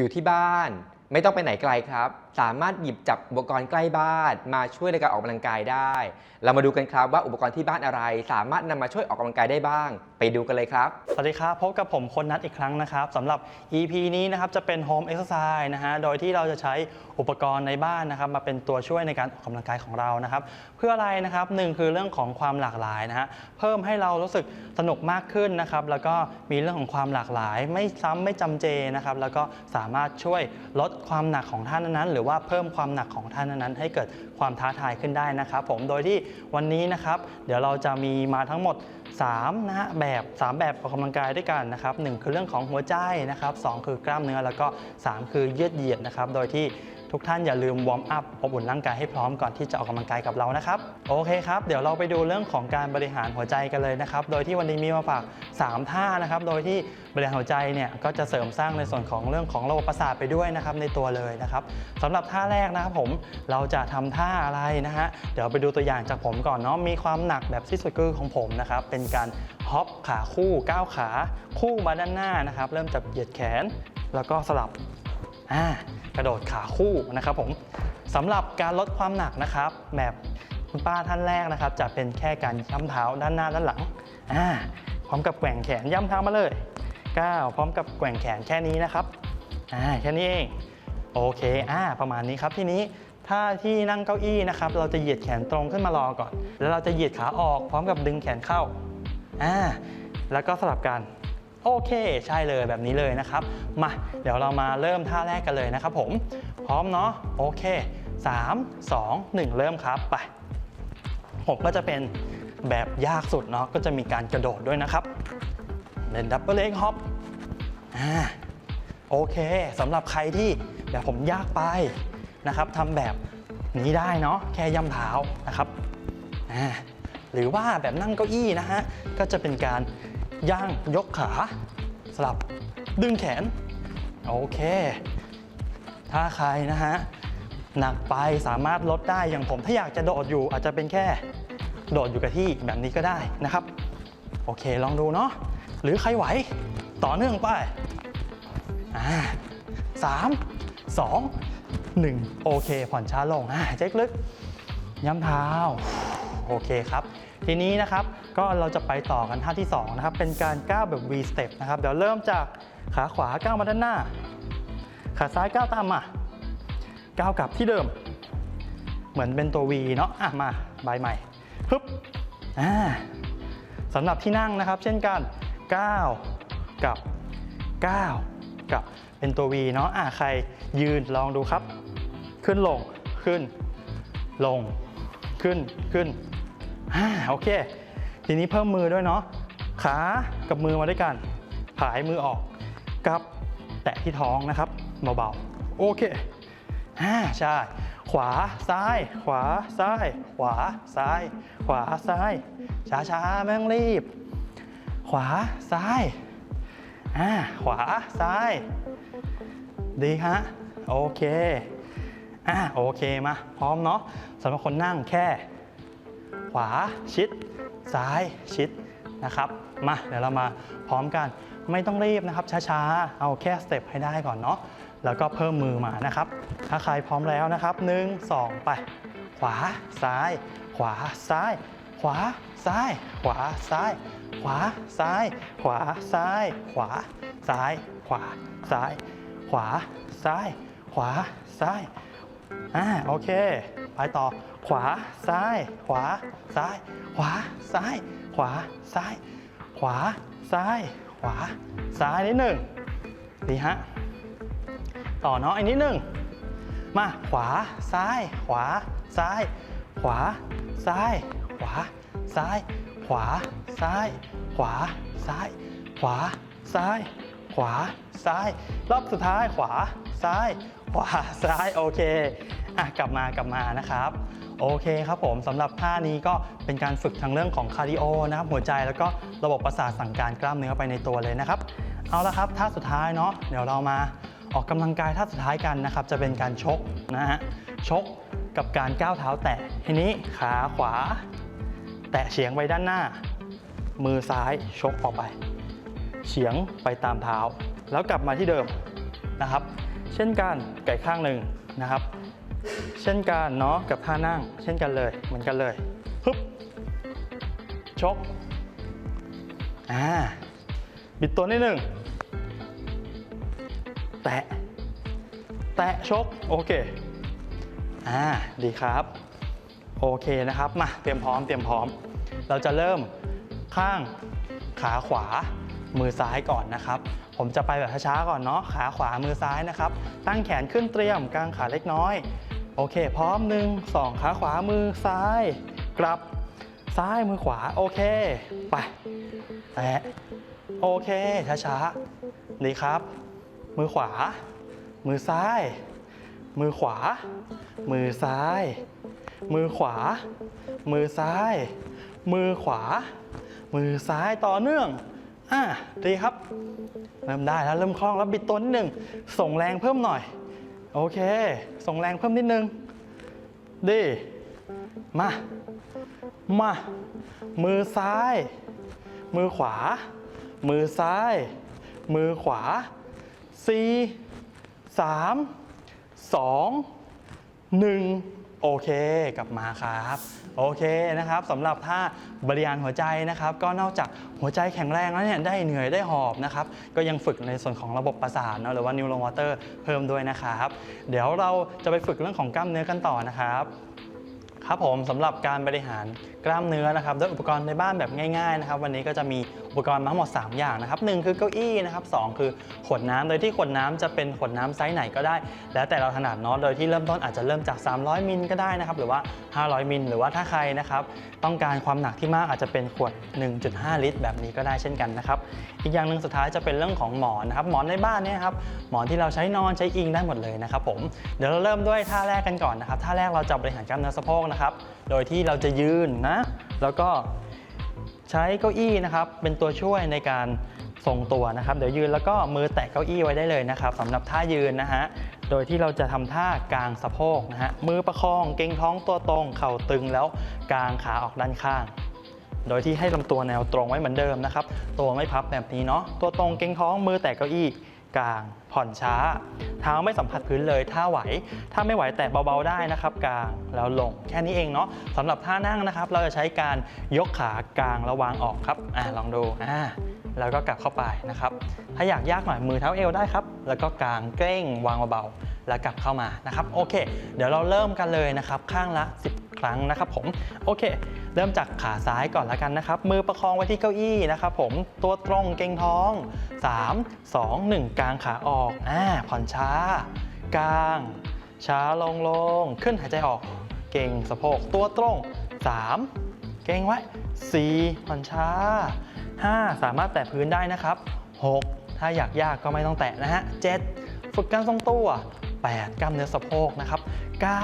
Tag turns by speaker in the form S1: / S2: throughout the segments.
S1: อยู่ที่บ้าน ไม่ต้องไปไหนไกลครับ สามารถหยิบจับอุปกรณ์ใกล้บ้าน มาช่วยในการออกกำลังกายได้ เรามาดูกันครับว่าอุปกรณ์ที่บ้านอะไร สามารถนำมาช่วยออกกำลังกายได้บ้าง ไปดูกันเลยครับ
S2: สวัสดีครับ พบกับผมคนนัดอีกครั้งนะครับสำหรับ EP นี้นะครับจะเป็น Home Exercise นะฮะโดยที่เราจะใช้อุปกรณ์ในบ้านนะครับมาเป็นตัวช่วยในการออกกำลังกายของเรานะครับ เพื่ออะไรนะครับหนึ่งคือเรื่องของความหลากหลายนะฮะเพิ่มให้เรารู้สึกสนุกมากขึ้นนะครับแล้วก็มีเรื่องของความหลากหลาย ไม่ซ้ำไม่จำเจนะครับแล้วก็สามารถช่วยลดความหนักของท่านนั้นๆหรือว่าเพิ่มความหนักของท่านนั้นๆให้เกิดความท้าทายขึ้นได้นะครับผมโดยที่วันนี้นะครับเดี๋ยวเราจะมีมาทั้งหมด 3นะฮะแบบ 3 แบบออกกำลังกายด้วยกันนะครับหคือเรื่องของหัวใจนะครับสคือกล้ามเนื้อแล้วก็ 3 คือยืดเหยียดนะครับโดยที่ ทุกท่านอย่าลืมวอร์มอัพอบอุ่นร่างกายให้พร้อมก่อนที่จะออกกำลังกายกับเรานะครับ โอเคครับ เดี๋ยวเราไปดูเรื่องของการบริหารหัวใจกันเลยนะครับ โดยที่วันนี้มีมาฝาก 3 ท่านะครับ โดยที่บริหารหัวใจเนี่ยก็จะเสริมสร้างในส่วนของเรื่องของระบบประสาทไปด้วยนะครับในตัวเลยนะครับสำหรับท่าแรกนะครับผมเราจะทำท่าอะไรนะฮะเดี๋ยวไปดูตัวอย่างจากผมก่อนเนาะมีความหนักแบบที่สุดคือของผมนะครับเป็นการฮอปขาคู่ก้าวขา คู่มาด้านหน้านะครับเริ่มจากเหยียดแขน แล้วก็สลับ อ่ากระโดดขาคู่นะครับผมสำหรับการลดความหนักนะครับแบบคุณป้าท่านแรกนะครับ จะเป็นแค่การย่ำเท้าด้านหน้าด้านหลังอ่าพร้อมกับแกว่งแขนย่ำเท้ามาเลยก้าวพร้อมกับแกว่งแขนแค่นี้นะครับอ่าแค่นี้เองโอเคอ่าประมาณนี้ครับทีนี้ถ้าที่นั่งเก้าอี้นะครับ เราจะเหยียดแขนตรงขึ้นมารอก่อน แล้วเราจะเหยียดขาออกพร้อมกับดึงแขนเข้าอ่าแล้วก็สลับกัน โอเคใช่เลยแบบนี้เลยนะครับ มาเดี๋ยวเรามาเริ่มท่าแรกกันเลยนะครับผม พร้อมเนาะโอเค 3 2 1 เริ่มครับไปผมก็จะเป็นแบบยากสุดเนาะก็จะมีการกระโดดด้วยนะครับเป็นดับเบิลเล็กฮอปอ่าโอเคสำหรับใครที่แบบผมยากไปนะครับทำแบบนี้ได้เนาะแค่ย่ำเท้านะครับอ่าหรือว่าแบบนั่งเก้าอี้นะฮะก็จะเป็นการ ย่างยกขา สลับดึงแขน โอเค ถ้าใครนะฮะ หนักไปสามารถลดได้อย่างผม ถ้าอยากจะโดดอยู่อาจจะเป็นแค่โดดอยู่กับที่แบบนี้ก็ได้นะครับ โอเคลองดูเนาะหรือใครไหวต่อเนื่องไปอ่าสามสองหนึ่งโอเค ผ่อนช้าลงอ่าเจ๊กลึกย้ำเท้า โอเคครับ ทีนี้นะครับก็เราจะไปต่อกันท่าที่2นะครับเป็นการก้าวแบบ V step นะครับเดี๋ยวเริ่มจากขาขวาก้าวมาด้านหน้า ขาซ้ายก้าวตามมาก้าวกลับที่เดิม เหมือนเป็นตัว V เนาะอะมาใบใหม่ฮึบอ่าสำหรับที่นั่งนะครับ เช่นกันก้าวกับก้าวกับเป็นตัว V เนาะอะใครยืนลองดูครับ ขึ้นลงขึ้น ลงขึ้นขึ้นอ่าโอเค ทีนี้เพิ่มมือด้วยเนาะขากับมือมาด้วยกันผายมือออกกับแตะที่ท้องนะครับเบาๆโอเคอ่าใช่ขวาซ้าย ขวาซ้าย ขวาซ้าย ขวาซ้าย ช้าๆไม่ต้องรีบ ขวาซ้ายอ่าขวาซ้าย ดีฮะโอเคอ่าโอเคมาพร้อมเนาะสำหรับคนนั่งแค่ ขวาชิด ซ้ายชิดนะครับ มาเดี๋ยวเรามาพร้อมกัน ไม่ต้องรีบนะครับ ช้าๆ เอาแค่สเต็ปให้ได้ก่อนเนาะแล้วก็เพิ่มมือมานะครับ ถ้าใครพร้อมแล้วนะครับ 1 2 ไป ขวาซ้าย ขวาซ้าย ขวาซ้าย ขวาซ้าย ขวาซ้าย ขวาซ้าย ขวาซ้าย ขวาซ้าย ขวาซ้าย ขวาซ้ายอ่าโอเค ไปต่อ ขวา ซ้าย ขวา ซ้าย ขวา ซ้าย ขวา ซ้าย ขวา ซ้าย ขวา ซ้ายนิดหนึ่งดีฮะ ต่อเนาะอีกนิดหนึ่งมา ขวา ซ้าย ขวา ซ้าย ขวา ซ้าย ขวา ซ้าย ขวา ซ้าย ขวา ซ้าย ขวา ซ้าย ขวา ซ้าย รอบสุดท้าย ขวา ซ้าย ขวา ซ้าย โอเค อะกลับมากลับมานะครับโอเคครับผมสำหรับท่านี้ก็เป็นการฝึกทางเรื่องของคาร์ดิโอนะครับหัวใจแล้วก็ระบบประสาทสั่งการกล้ามเนื้อไปในตัวเลยนะครับ เอาละครับท่าสุดท้ายเนาะเดี๋ยวเรามาออกกำลังกายท่าสุดท้ายกันนะครับ จะเป็นการชกนะฮะชกกับการก้าวเท้าแตะทีนี้ขาขวา แตะเฉียงไปด้านหน้า มือซ้ายชกออกไป เฉียงไปตามเท้า แล้วกลับมาที่เดิมนะครับ เช่นกันไก่ข้างหนึ่งนะครับ เช่นกันเนาะกับท่านั่ง เช่นกันเลยเหมือนกันเลยฮึบชกอ่าบิดตัวนิดหนึ่งแตะ แตะชก โอเค อ่า ดีครับ โอเคนะครับ มา เตรียมพร้อม เตรียมพร้อม เราจะเริ่มข้างขาขวา มือซ้ายก่อนนะครับ ผมจะไปแบบช้าๆก่อนเนาะ ขาขวา มือซ้ายนะครับ ตั้งแขนขึ้นเตรียม กลางขาเล็กน้อย โอเค พร้อมหนึ่งสองขาขวามือซ้าย กลับซ้ายมือขวา โอเค ไปแตะโอเค ช้าๆดีครับ มือขวา มือซ้าย มือขวา มือซ้าย มือขวา มือซ้าย มือขวา มือซ้ายต่อเนื่องอะดีครับ เริ่มได้แล้วเริ่มคล่องแล้วบิดตัวนิดหนึ่งส่งแรงเพิ่มหน่อย โอเค ส่งแรงเพิ่มนิดนึง ดี มา มา มือซ้าย มือขวา มือซ้าย มือขวาสี่สามสองหนึ่ง โอเคกลับมาครับโอเคนะครับสำหรับท่าบริหารหัวใจนะครับ ก็นอกจากหัวใจแข็งแรงแล้วเนี่ยได้เหนื่อยได้หอบนะครับก็ยังฝึกในส่วนของระบบประสาทเนอะหรือว่านิวโรวอเตอร์เพิ่มด้วยนะครับ เดี๋ยวเราจะไปฝึกเรื่องของกล้ามเนื้อกันต่อนะครับครับผมสำหรับการบริหารกล้ามเนื้อนะครับด้วยอุปกรณ์ในบ้านแบบง่ายๆนะครับ วันนี้ก็จะมีอุปกรณ์มาทั้งหมด 3 อย่างนะครับหนึ่งคือเก้าอี้นะครับสองคือขวดน้ำโดยที่ขวดน้ำจะเป็นขวดน้ำไซส์ไหนก็ได้ แล้วแต่เราถนัดเนาะโดยที่เริ่มต้นอาจจะเริ่มจาก 300มิลก็ได้นะครับหรือว่า 500มิลหรือว่าถ้าใครนะครับต้องการความหนักที่มากอาจจะเป็นขวด 1.5 ลิตร แบบนี้ก็ได้เช่นกันนะครับอีกอย่างหนึ่งสุดท้ายจะเป็นเรื่องของหมอนนะครับหมอนในบ้านเนี่ยครับหมอนที่เราใช้นอนใช้อิงได้หมดเลยนะครับผมเดี๋ยวเราเริ่มด้วยท่าแรกกันก่อนนะครับท่าแรกเราจะบริหารกล้ามเนื้อสะโพกนะครับโดยที่เราจะยืนนะแล้วก็ ใช้เก้าอี้นะครับเป็นตัวช่วยในการทรงตัวนะครับ เดี๋ยวยืนแล้วก็มือแตะเก้าอี้ไว้ได้เลยนะครับสำหรับท่ายืนนะฮะโดยที่เราจะทำท่ากลางสะโพกนะฮะมือประคองเกรงท้องตัวตรง เข่าตึงแล้วกางขาออกด้านข้าง โดยที่ให้ลำตัวแนวตรงไว้เหมือนเดิมนะครับ ตัวไม่พับแบบนี้เนาะตัวตรงเกรงท้องมือแตะเก้าอี้ กาง ผ่อนช้า เท้าไม่สัมผัสพื้นเลย ถ้าไหว ถ้าไม่ไหวแตะเบาๆได้นะครับกางแล้วลง แค่นี้เองเนาะสำหรับท่านั่งนะครับ เราจะใช้การยกขากางแล้ววางออกครับอ่าลองดูอ่าแล้วก็กลับเข้าไปนะครับ ถ้าอยากยากหน่อยมือเท้าเอวได้ครับ แล้วก็กางเกร็งวางเบาๆ แล้วกลับเข้ามานะครับโอเค เดี๋ยวเราเริ่มกันเลยนะครับข้างละ 10 ครั้งนะครับผมโอเค เริ่มจากขาซ้ายก่อนละกันนะครับ มือประคองไว้ที่เก้าอี้นะครับผมตัวตรงเกรงท้อง 3 2 1 กลางขาออกอ่าผ่อนช้า กลาง ช้าลงลงขึ้นหายใจออก เก่งสะโพกตัวตรง 3 เก่งไว้ 4 ผ่อนช้า 5 สามารถแตะพื้นได้นะครับ 6 ถ้าอยากยากก็ไม่ต้องแตะนะฮะ 7 ฝึกการทรงตัว 8 กล้ามเนื้อสะโพกนะครับ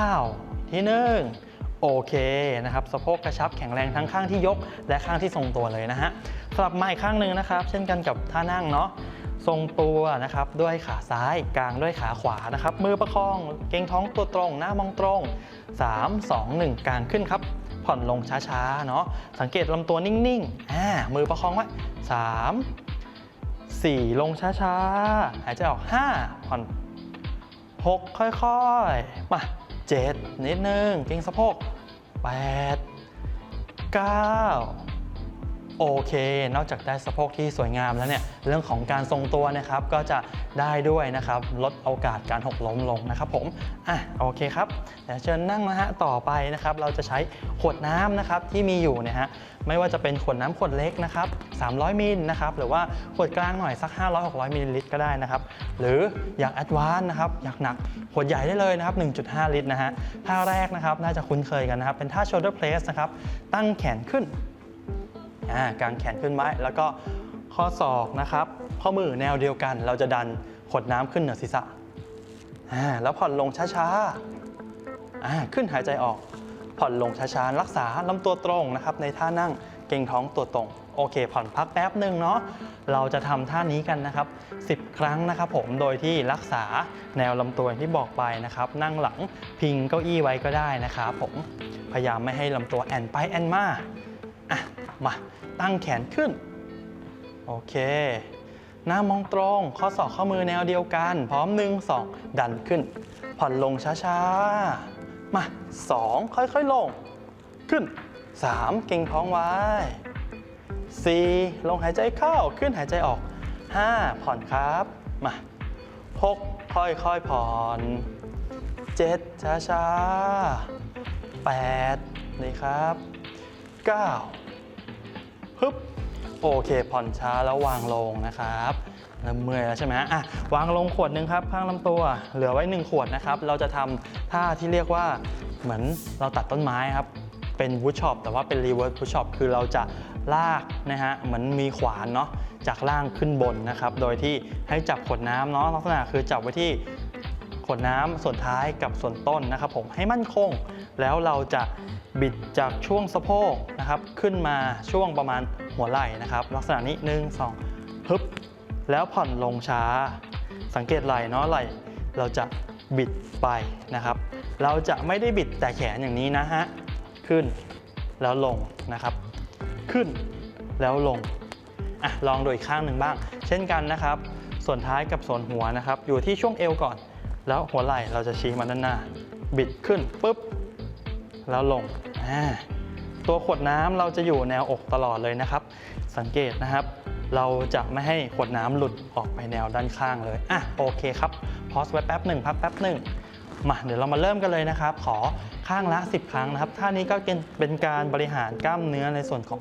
S2: 9 ที่ 1 โอเคนะครับสะโพกกระชับแข็งแรงทั้งข้างที่ยก และข้างที่ทรงตัวเลยนะฮะสลับมาอีกข้างหนึ่งนะครับ เช่นกันกับท่านั่งเนาะทรงตัวนะครับด้วยขาซ้ายกลางด้วยขาขวานะครับ มือประคองเกงท้องตัวตรง หน้ามองตรง 3 2 1 กลางขึ้นครับ ผ่อนลงช้าๆเนาะสังเกตลำตัวนิ่งๆอ่ามือประคองไว้3 4 ลงช้าๆ หายใจออก 5 ผ่อน 6 ค่อยๆ มา 7 นิดนึงเก่งสะโพก8 9 โอเค นอกจากได้สะโพกที่สวยงามแล้วเนี่ย เรื่องของการทรงตัวนะครับ ก็จะได้ด้วยนะครับ ลดโอกาสการหกล้มลงนะครับผม อะ โอเคครับ เดี๋ยวเชิญนั่งนะฮะ ต่อไปนะครับ เราจะใช้ขวดน้ำนะครับที่มีอยู่เนี่ยฮะ ไม่ว่าจะเป็นขวดน้ำขวดเล็กนะครับ 300มิลนะครับ หรือว่าขวดกลางหน่อยสัก 500-600มิลลิลิตรก็ได้นะครับ หรืออยากแอดวานนะครับ อยากหนัก ขวดใหญ่ได้เลยนะครับ 1.5 ลิตรนะฮะ ท่าแรกนะครับ น่าจะคุ้นเคยกันนะครับ เป็นท่า shoulder press นะครับ ตั้งแขนขึ้น กางแขนขึ้นไว้ แล้วก็ข้อศอกนะครับ ข้อมือแนวเดียวกัน เราจะดันขดน้ำขึ้นเหนือศีรษะแล้วผ่อนลงช้าๆขึ้นหายใจออก ผ่อนลงช้าๆ รักษาลำตัวตรงนะครับ ในท่านั่งเก่งท้องตัวตรง โอเค ผ่อนพักแป๊บหนึ่งเนาะ เราจะทำท่านี้กันนะครับ 10 ครั้งนะครับผม โดยที่รักษาแนวลำตัวที่บอกไปนะครับ นั่งหลังพิงเก้าอี้ไว้ก็ได้นะครับผม พยายามไม่ให้ลำตัวแอนไปแอนมา อะ มา ตั้งแขนขึ้น โอเค หน้ามองตรง ข้อศอกข้อมือแนวเดียวกัน พร้อม1 2ดันขึ้น ผ่อนลงช้าๆ มา2ค่อยๆ ลง ขึ้น3เก่งท้องไว้4ลงหายใจเข้า ขึ้นหายใจออก5ผ่อนครับ มา6ค่อยๆ ผ่อน7ช้าๆ8นี่ครับ 9ฮึบโอเค ผ่อนช้าแล้ววางลงนะครับเริ่มเมื่อยแล้วใช่ไหมอะวางลงขวดหนึ่งครับ ข้างลำตัว เหลือไว้ 1 ขวดนะครับ เราจะทำท่าที่เรียกว่าเหมือนเราตัดต้นไม้ครับ เป็นวูดช็อปแต่ว่าเป็นรีเวิร์สวูดช็อปคือเราจะลากนะฮะเหมือนมีขวานเนาะจากล่างขึ้นบนนะครับ โดยที่ให้จับขวดน้ำเนาะลักษณะคือจับไว้ที่ขวดน้ำส่วนท้ายกับส่วนต้นนะครับผมให้มั่นคง แล้วเราจะ บิดจากช่วงสะโพกนะครับ ขึ้นมาช่วงประมาณหัวไหล่นะครับ ลักษณะนี้หนึ่งสองฮึบแล้วผ่อนลงช้า สังเกตไหล่เนาะไหล่เราจะบิดไปนะครับ เราจะไม่ได้บิดแต่แขนอย่างนี้นะฮะขึ้นแล้วลงนะครับ ขึ้นแล้วลงอะลองดูอีกข้างหนึ่งบ้าง เช่นกันนะครับ ส่วนท้ายกับส่วนหัวนะครับ อยู่ที่ช่วงเอวก่อน แล้วหัวไหล่เราจะชี้มาด้านหน้า บิดขึ้นปุ๊บ แล้วลงตัวขวดน้ำเราจะอยู่แนวอกตลอดเลยนะครับ สังเกตนะครับ เราจะไม่ให้ขวดน้ำหลุดออกไปแนวด้านข้างเลยอะโอเคครับพอสไว้แป๊บหนึ่งพักแป๊บหนึ่งมาเดี๋ยวเรามาเริ่มกันเลยนะครับ ขอข้างละ 10 ครั้งนะครับท่านี้ก็เป็นเป็นการบริหารกล้ามเนื้อในส่วนของ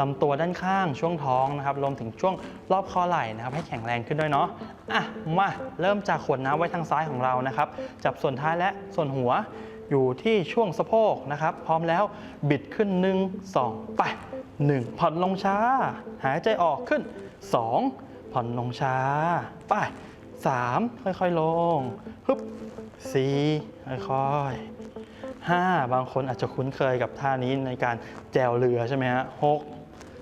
S2: ลำตัวด้านข้างช่วงท้องนะครับรวมถึงช่วงรอบคอไหล่นะครับ ให้แข็งแรงขึ้นด้วยเนาะอะมาเริ่มจากขวดน้ำไว้ทางซ้ายของเรานะครับ จับส่วนท้ายและส่วนหัว อยู่ที่ช่วงสะโพกนะครับ พร้อมแล้วบิดขึ้น 1 2 ไป 1 ผ่อนลงช้า หายใจออกขึ้น 2 ผ่อนลงช้า ไป 3 ค่อยๆลงฮึบสี่ค่อยๆห้าบางคนอาจจะคุ้นเคยกับท่านี้ในการแจวเรือใช่ไหมฮะหก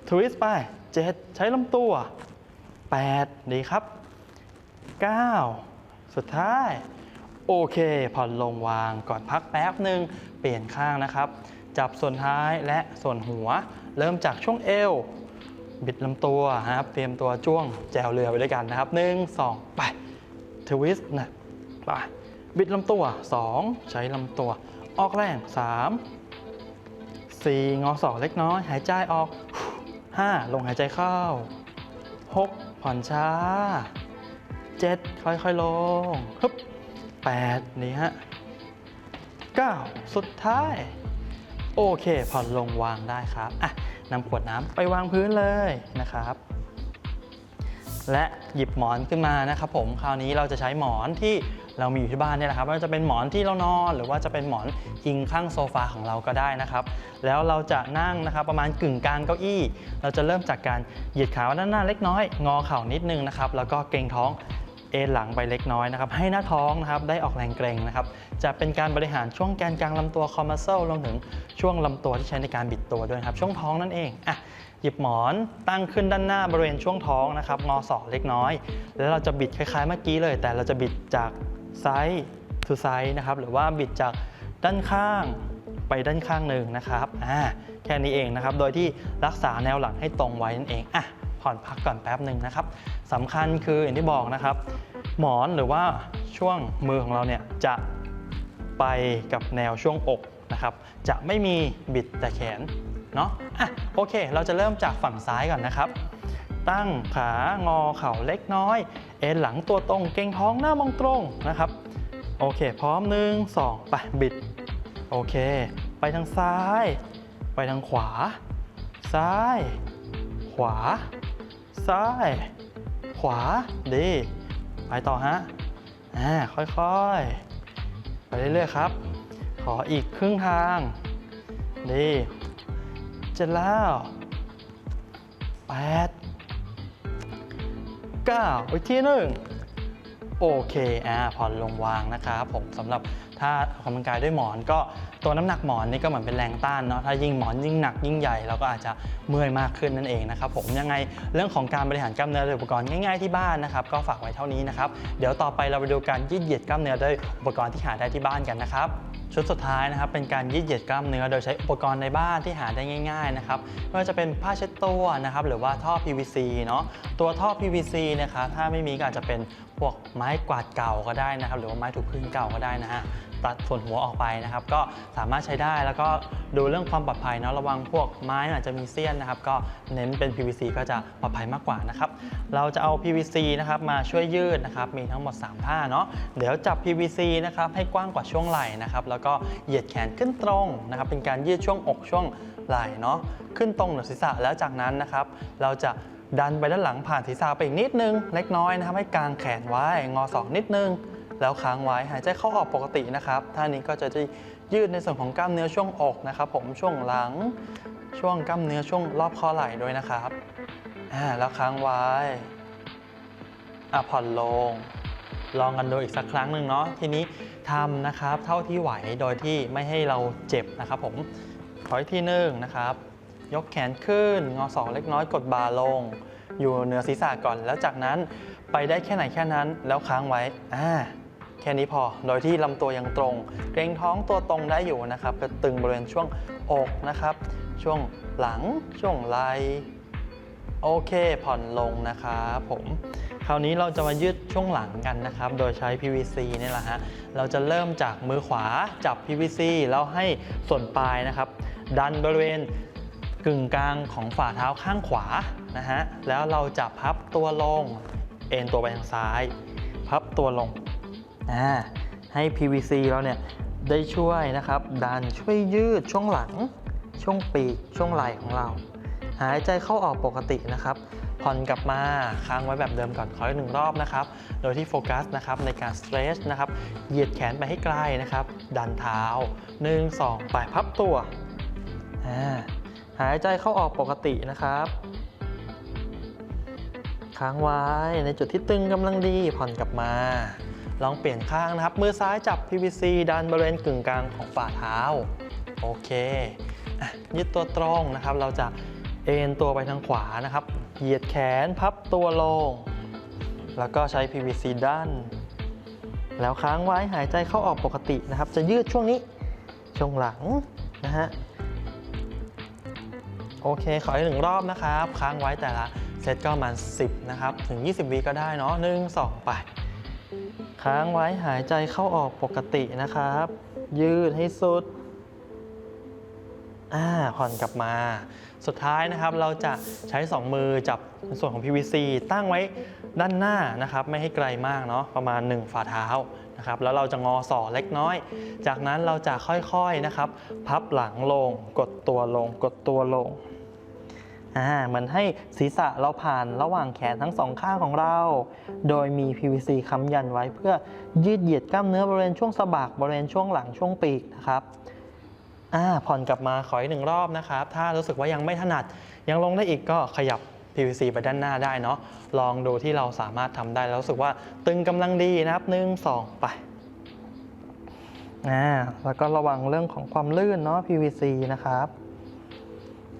S2: ทวิสต์ไปเจ็ดใช้ลำตัวแปดดีครับเก้าสุดท้าย โอเคผ่อนลงวางก่อนพักแป๊บหนึ่งเปลี่ยนข้างนะครับ จับส่วนท้ายและส่วนหัว เริ่มจากช่วงเอว บิดลำตัวนะครับ เตรียมตัวจ้วงแจวเรือไปด้วยกันนะครับหนึ่งสองไปทวิสต์นะไปบิดลำตัว 2 ใช้ลำตัว ออกแรง 3 4 งอศอกเล็กน้อย หายใจออก 5 ลงหายใจเข้า 6 ผ่อนช้า 7 ค่อยๆลงฮึบ 8 นี่ฮะ 9 สุดท้าย โอเคผ่อนลงวางได้ครับ อะนำขวดน้ำไปวางพื้นเลยนะครับ และหยิบหมอนขึ้นมานะครับผม คราวนี้เราจะใช้หมอนที่เรามีอยู่ที่บ้านเนี่ยแหละครับไม่ว่าจะเป็นหมอนที่เรานอน หรือว่าจะเป็นหมอนอิงข้างโซฟาของเราก็ได้นะครับ แล้วเราจะนั่งนะครับประมาณกึ่งกลางเก้าอี้ เราจะเริ่มจากการเหยียดขาด้านหน้าเล็กน้อย งอเข่านิดนึงนะครับ แล้วก็เกรงท้อง เอนหลังไปเล็กน้อยนะครับให้หน้าท้องนะครับได้ออกแรงเกรงนะครับจะเป็นการบริหารช่วงแกนกลางลำตัวคอมมัสเซลรวมถึงช่วงลำตัวที่ใช้ในการบิดตัวด้วยครับช่วงท้องนั่นเองอะหยิบหมอนตั้งขึ้นด้านหน้าบริเวณช่วงท้องนะครับงอศอกเล็กน้อย แล้วเราจะบิดคล้ายๆเมื่อกี้เลย แต่เราจะบิดจากซ้ายทูไซด์นะครับหรือว่าบิดจากด้านข้างไปด้านข้างหนึ่งนะครับอ่าแค่นี้เองนะครับ โดยที่รักษาแนวหลังให้ตรงไว้นั่นเองอะ ผ่อนพักก่อนแป๊บหนึ่งนะครับสำคัญคืออย่างที่บอกนะครับ หมอนหรือว่าช่วงมือของเราเนี่ยจะไปกับแนวช่วงอกนะครับ จะไม่มีบิดแต่แขนเนาะอะโอเค เราจะเริ่มจากฝั่งซ้ายก่อนนะครับ ตั้งขางอเข่าเล็กน้อย เอ็นหลังตัวตรงเกรงท้องหน้ามองตรงนะครับ โอเค พร้อมหนึ่งสองไปบิด โอเค ไปทางซ้าย ไปทางขวา ซ้าย ขวา ซ้าย ขวาดีไปต่อฮะอ่าค่อยๆ ไปเรื่อยๆครับ ขออีกครึ่งทางดีเจ็ดแล้วแปดเก้าอีกทีหนึ่งโอเคอ่าผ่อนลงวางนะครับผมสำหรับถ้าออกกำลังกายด้วยหมอนก็ ตัวน้ำหนักหมอนนี่ก็เหมือนเป็นแรงต้านเนาะถ้ายิ่งหมอนยิ่งหนักยิ่งใหญ่เราก็อาจจะเมื่อยมากขึ้นนั่นเองนะครับผมยังไงเรื่องของการบริหารกล้ามเนื้อโดยอุปกรณ์ง่ายๆที่บ้านนะครับก็ฝากไว้เท่านี้นะครับเดี๋ยวต่อไปเราไปดูการยืดเหยียดกล้ามเนื้อด้วยอุปกรณ์ที่หาได้ที่บ้านกันนะครับชุดสุดท้ายนะครับเป็นการยืดเหยียดกล้ามเนื้อโดยใช้อุปกรณ์ในบ้านที่หาได้ง่ายๆนะครับไม่ว่าจะเป็นผ้าเช็ดตัวนะครับหรือว่าท่อ PVC เนาะตัวท่อ PVC นะครับถ้าไม่มีก็อาจจะเป็น พวกไม้กวาดเก่าก็ได้นะครับ หรือว่าไม้ถูพื้นเก่าก็ได้นะฮะตัดส่วนหัวออกไปนะครับ ก็สามารถใช้ได้แล้วก็ดูเรื่องความปลอดภัยเนาะระวังพวกไม้อาจจะมีเสี้ยนนะครับ ก็เน้นเป็น PVC ก็จะปลอดภัยมากกว่านะครับ เราจะเอา PVC นะครับมาช่วยยืดนะครับมีทั้งหมด 3 ท่าเนาะเดี๋ยวจับ PVC นะครับให้กว้างกว่าช่วงไหล่นะครับแล้วก็เหยียดแขนขึ้นตรงนะครับเป็นการยืดช่วงอกช่วงไหล่เนาะขึ้นตรงเหนือศีรษะแล้วจากนั้นนะครับ เราจะ ดันไปด้านหลังผ่านศีรษะไปอีกนิดนึง เล็กน้อยนะครับให้กางแขนไว้ งอศอกนิดนึง แล้วค้างไว้หายใจเข้าออกปกตินะครับท่านี้ก็จะได้ยืดในส่วนของกล้ามเนื้อช่วงอกนะครับผมช่วงหลัง ช่วงกล้ามเนื้อช่วงรอบคอไหล่ด้วยนะครับแล้วค้างไว้อะผ่อนลง ลองกันดูอีกสักครั้งหนึ่งเนาะทีนี้ทำนะครับ เท่าที่ไหวโดยที่ไม่ให้เราเจ็บนะครับผมขออีกทีหนึ่งนะครับ ยกแขนขึ้น งอศอกเล็กน้อยกดบ่าลง อยู่เหนือศีรษะก่อน แล้วจากนั้นไปได้แค่ไหนแค่นั้นแล้วค้างไว้อ่าแค่นี้พอ โดยที่ลำตัวยังตรง เกรงท้องตัวตรงได้อยู่นะครับกระตึงบริเวณช่วงอกนะครับ ช่วงหลัง ช่วงไหลโอเค ผ่อนลงนะครับผม คราวนี้เราจะมายืดช่วงหลังกันนะครับ โดยใช้ PVC นี่แหละฮะ เราจะเริ่มจากมือขวาจับ PVC แล้วให้ส่วนปลายนะครับ ดันบริเวณ กึ่งกลางของฝ่าเท้าข้างขวานะฮะแล้วเราจะพับตัวลง เอ็นตัวไปทางซ้าย พับตัวลงอ่าให้ PVC เราเนี่ยได้ช่วยนะครับ ดันช่วยยืดช่วงหลัง ช่วงปีกช่วงไหล่ของเรา หายใจเข้าออกปกตินะครับ ผ่อนกลับมาค้างไว้แบบเดิมก่อนขออีกหนึ่งรอบนะครับ โดยที่โฟกัสนะครับในการ stretch นะครับเหยียดแขนไปให้ไกลนะครับ ดันเท้า 1 2 ไปพับตัวอ่า หายใจเข้าออกปกตินะครับ ค้างไว้ในจุดที่ตึงกำลังดีผ่อนกลับมา ลองเปลี่ยนข้างนะครับ มือซ้ายจับ PVC ดันบริเวณกึ่งกลางของฝ่าเท้า โอเคอะยืดตัวตรงนะครับ เราจะเอ็นตัวไปทางขวานะครับ เหยียดแขนพับตัวลง แล้วก็ใช้ PVC ด้าน แล้วค้างไว้หายใจเข้าออกปกตินะครับ จะยืดช่วงนี้ ช่วงหลังนะฮะ โอเค ขออีกหนึ่งรอบนะครับ ค้างไว้แต่ละเซตก็ประมาณ 10 นะครับ ถึง 20วิก็ได้เนาะหนึ่งสองไป ค้างไว้หายใจเข้าออกปกตินะครับ ยืดให้สุด อ่า ผ่อนกลับมา สุดท้ายนะครับ เราจะใช้ 2 มือจับส่วนของ PVC ตั้งไว้ด้านหน้านะครับ ไม่ให้ไกลมากเนาะ ประมาณ 1 ฝ่าเท้านะครับแล้วเราจะงอศอกเล็กน้อย จากนั้นเราจะค่อยๆนะครับ พับหลังลง กดตัวลง กดตัวลง อ่าเหมือนให้ศีรษะเราผ่านระหว่างแขนทั้งสองข้างของเรา โดยมี PVC ค้ำยันไว้เพื่อยืดเหยียดกล้ามเนื้อบริเวณช่วงสะบักบริเวณช่วงหลังช่วงปีกนะครับอ่าผ่อนกลับมาขออีกหนึ่งรอบนะครับ ถ้ารู้สึกว่ายังไม่ถนัด ยังลงได้อีกก็ขยับ PVC ไปด้านหน้าได้เนาะลองดูที่เราสามารถทำได้แล้วรู้สึกว่าตึงกำลังดีนะครับหนึ่งสองไปอ่าแล้วก็ระวังเรื่องของความลื่นเนาะ PVC นะครับ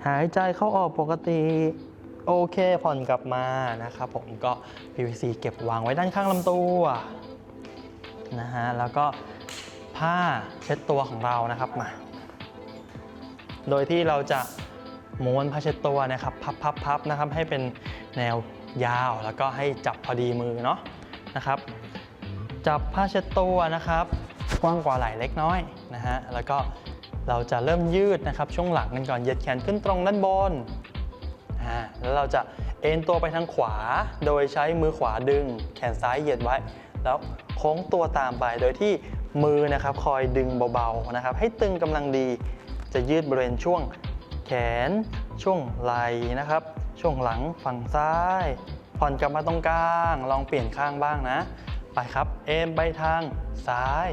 S2: หายใจเข้าออกปกติโอเคผ่อนกลับมานะครับผมก็ PVC เก็บวางไว้ด้านข้างลำตัวนะฮะแล้วก็ผ้าเช็ดตัวของเรานะครับมาโดยที่เราจะม้วนผ้าเช็ดตัวนะครับพับพับพับนะครับให้เป็นแนวยาวแล้วก็ให้จับพอดีมือเนาะนะครับ จับผ้าเช็ดตัวนะครับ กว้างกว่าไหล่เล็กน้อยนะฮะแล้วก็ เราจะเริ่มยืดนะครับช่วงหลังกันก่อนเหยียดแขนขึ้นตรงด้านบนแล้วเราจะเอ็นตัวไปทางขวา โดยใช้มือขวาดึง แขนซ้ายเหยียดไว้ แล้วโค้งตัวตามไปโดยที่มือนะครับคอยดึงเบาๆนะครับ ให้ตึงกำลังดี จะยืดบริเวณช่วงแขน ช่วงไหล่นะครับ ช่วงหลังฝั่งซ้าย ผ่อนกลับมาตรงกลาง ลองเปลี่ยนข้างบ้างนะ ไปครับ เอ็นไปทางซ้าย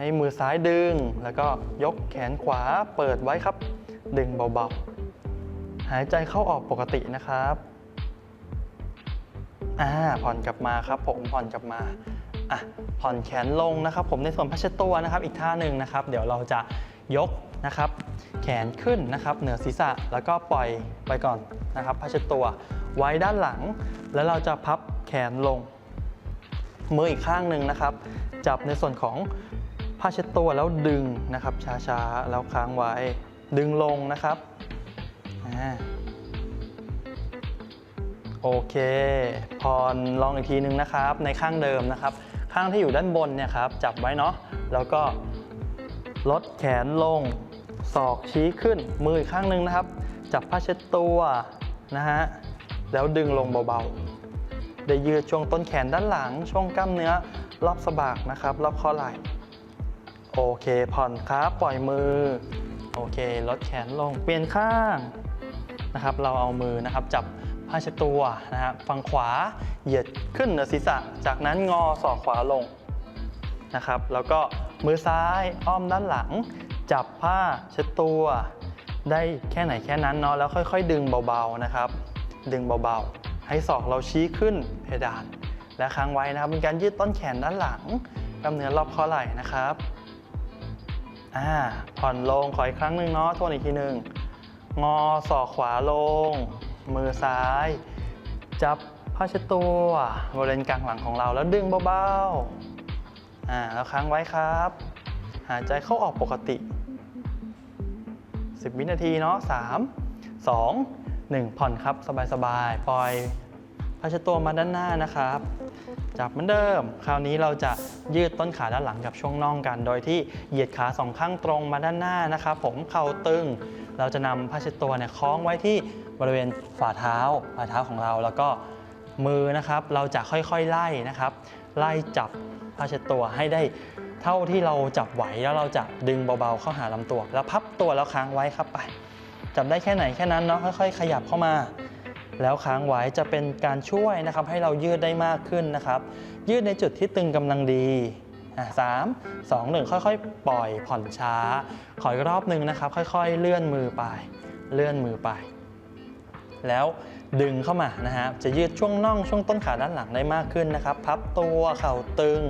S2: ให้มือซ้ายดึง แล้วก็ยกแขนขวาเปิดไว้ครับ ดึงเบาๆ หายใจเข้าออกปกตินะครับอ่าผ่อนกลับมาครับผมผ่อนกลับมาอะผ่อนแขนลงนะครับ ผมในส่วนพัชตัวนะครับ อีกท่าหนึ่งนะครับ เดี๋ยวเราจะยกนะครับ แขนขึ้นนะครับ เหนือศีรษะแล้วก็ปล่อยไปก่อนนะครับพัชตัวไว้ด้านหลัง แล้วเราจะพับแขนลงมืออีกข้างหนึ่งนะครับ จับในส่วนของ ผ้าเช็ดตัวแล้วดึงนะครับ ช้าๆ แล้วค้างไว้ ดึงลงนะครับโอเคพรลองอีกทีหนึงนะครับ ในข้างเดิมนะครับ ข้างที่อยู่ด้านบนเนี่ยครับจับไว้เนาะแล้วก็ลดแขนลง ศอกชี้ขึ้นมืออีกข้างหนึ่งนะครับ จับผ้าเช็ดตัวนะฮะแล้วดึงลงเบาๆ ได้ยืดช่วงต้นแขนด้านหลัง ช่วงกล้ามเนื้อรอบสะบักนะครับ รอบข้อไหล่ โอเคผ่อนครับปล่อยมือ โอเคลดแขนลงเปลี่ยนข้างนะครับ เราเอามือนะครับจับผ้าเช็ดตัวนะครับฝั่งขวาเหยียดขึ้นเหนือศีรษะ จากนั้นงอศอกขวาลงนะครับ แล้วก็มือซ้ายอ้อมด้านหลัง จับผ้าเช็ดตัว ได้แค่ไหนแค่นั้นเนาะแล้วค่อย ๆ ดึงเบาๆนะครับ ดึงเบาๆ ให้ศอกเราชี้ขึ้นเพดานและค้างไว้นะครับเป็นการยืดต้นแขนด้านหลังกล้ามเนื้อรอบข้อไหล่นะครับ อ่าผ่อนลงขออีกครั้งหนึ่งเนาะทวนอีกทีหนึ่งงอศอกขวาลง มือซ้าย จับผ้าเช็ดตัวบริเวณกลางหลังของเราแล้วดึงเบาๆอ่าแล้วค้างไว้ครับ หายใจเข้าออกปกติ 10 วินาทีเนาะ3 2 1 ผ่อนครับ สบายๆ ปล่อยผ้าเช็ดตัวมาด้านหน้านะครับ จับเหมือนเดิม คราวนี้เราจะยืดต้นขาด้านหลังกับช่วงน่องกัน โดยที่เหยียดขาสองข้างตรงมาด้านหน้านะครับผมเข่าตึง เราจะนำผ้าเช็ดตัวเนี่ยคล้องไว้ที่บริเวณฝ่าเท้าฝ่าเท้าของเราแล้วก็มือนะครับ เราจะค่อยๆไล่นะครับ ไล่จับผ้าเช็ดตัวให้ได้เท่าที่เราจับไหวแล้วเราจะดึงเบาๆเข้าหาลำตัว แล้วพับตัวแล้วค้างไว้ครับไป จับได้แค่ไหนแค่นั้นเนาะค่อยๆ ขยับเข้ามา แล้วค้างไว้จะเป็นการช่วยนะครับให้เรายืดได้มากขึ้นนะครับ ยืดในจุดที่ตึงกำลังดีอะสามสองหนึ่งค่อยๆ ปล่อยผ่อนช้า ขออีกรอบหนึ่งนะครับ ค่อยๆ เลื่อนมือไป เลื่อนมือไป แล้วดึงเข้ามานะฮะจะยืดช่วงน่องช่วงต้นขาด้านหลังได้มากขึ้นนะครับ พับตัวเข่าตึง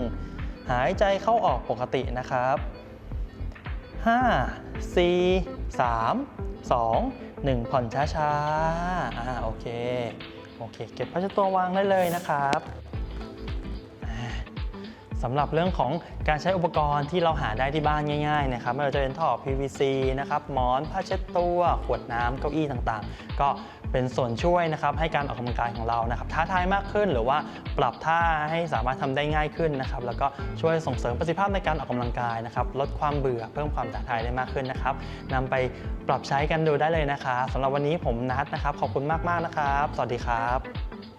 S2: หายใจเข้าออกปกตินะครับ 5 4 3 2 1 ผ่อนช้าๆอ่าโอเคโอเค เก็บผ้าเช็ดตัววางได้เลยนะครับสำหรับเรื่องของการใช้อุปกรณ์ที่เราหาได้ที่บ้านง่ายๆนะครับไม่ว่าจะเป็นท่อ PVC นะครับหมอนผ้าเช็ดตัว ขวดน้ำเก้าอี้ต่างๆ ก็ เป็นส่วนช่วยนะครับให้การออกกำลังกายของเรานะครับท้าทายมากขึ้น หรือว่าปรับท่าให้สามารถทำได้ง่ายขึ้นนะครับแล้วก็ช่วยส่งเสริมประสิทธิภาพในการออกกำลังกายนะครับลดความเบื่อเพิ่มความท้าทายได้มากขึ้นนะครับนำไปปรับใช้กันดูได้เลยนะคะสำหรับวันนี้ผมนัทนะครับ ขอบคุณมากๆนะครับ สวัสดีครับ